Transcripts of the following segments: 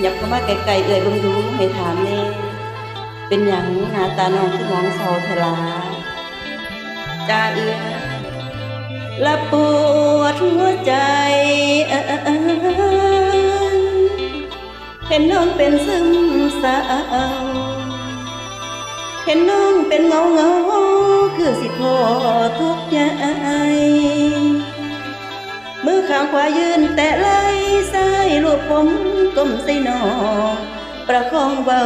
อยหยับเข้ามาไกลๆเอ่ยบิ่งดูให้ถามแน่เป็นหยังหน้าตาน้องคือมองเศร้าเทลาจ้าเอื้อละปวดหัวใจเอ้ยเห็นน้องเป็นซึมเศร้าเห็นน้องเป็นเงาเงาคือสิพอทุกข์ใจมือข้างขวายืนแต่ไห ลซ้ายลูบผมก้มใส่นอประคองเบา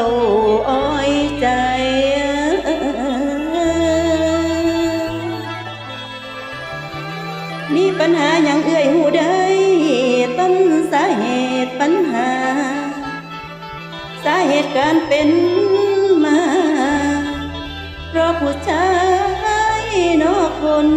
อ้อยใจมีปัญหาอย่างเอื่อยหูใดต้นสาเหตุปัญหา สาเหตุการเป็นมา เพราะผู้ชายนอกคน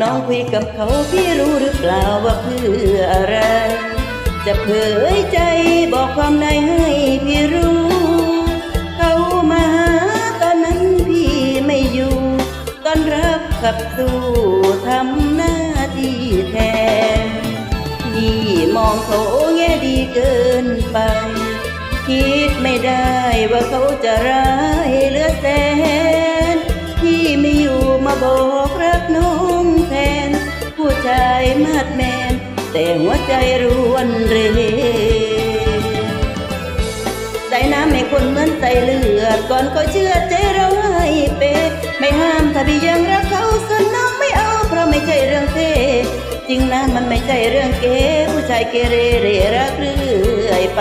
น้องคุยกับเขาพี่รู้หรือเปล่าว่าเพื่ออะไร จะเผยใจบอกความในให้พี่รู้ เขามาหาตอนนั้นพี่ไม่อยู่ ตอนรับขับสู้ทำหน้าที่แทนพี่มองเขาแง่ดีเกินไป คิดไม่ได้ว่าเขาจะร้ายเหลือแสนพี่ไม่อยู่มาบอกรักน้อง มาดแมน แต่หัวใจรวนเรใส่น้ำให้คนเหมือนใส่เลือด ก่อนก็เชื่อใจเราให้เปย์ไม่ห้ามถ้าพี่ยังรักเขาส่วนน้องไม่เอา เพราะไม่ใช่เรื่องเท่จริงนะมันไม่ใช่เรื่องเก๋ผู้ชายเกเรเรรักเรื่อยไป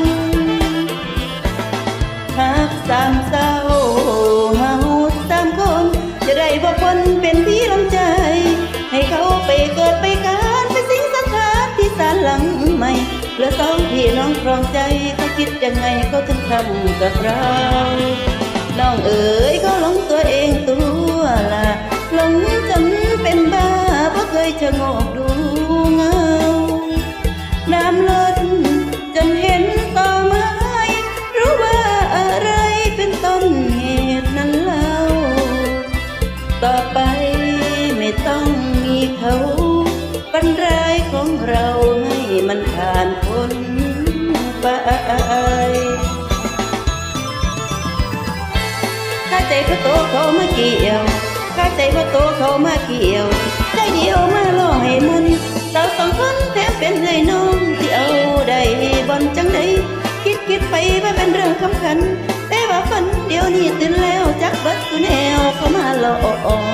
นหักสามเศร้าเฮาสามคน จะได้บ่คนเป็นพี่ลำใจ ให้เขาไปเกิดไปการไปสิงสถานที่ศาลหลังใหม่เหลือสองพี่น้องครองใจเขาคิดยังไงเขาถึงทำกับเราน้องเอ๋ยเขาหลงตัวเองตัวละหลงจนเป็นบ้าเพราะเคยชะโงกดู ของเราให้มันผ่านพ้นไปข้าใจพราโตเขามาเกี่ยวข้าใจพราโตเขามาเกี่ยวใจเดียวมาล่อให้มันเราสองคนแถมเป็นไงน้องที่เอาได้บอนจังไดคิดคิดไปว่าเป็นเรื่องคำคัญแต่ว่าฝันเดี๋ยวนี้ตื่นแล้วจักบัดกูแนวเขามาหลอก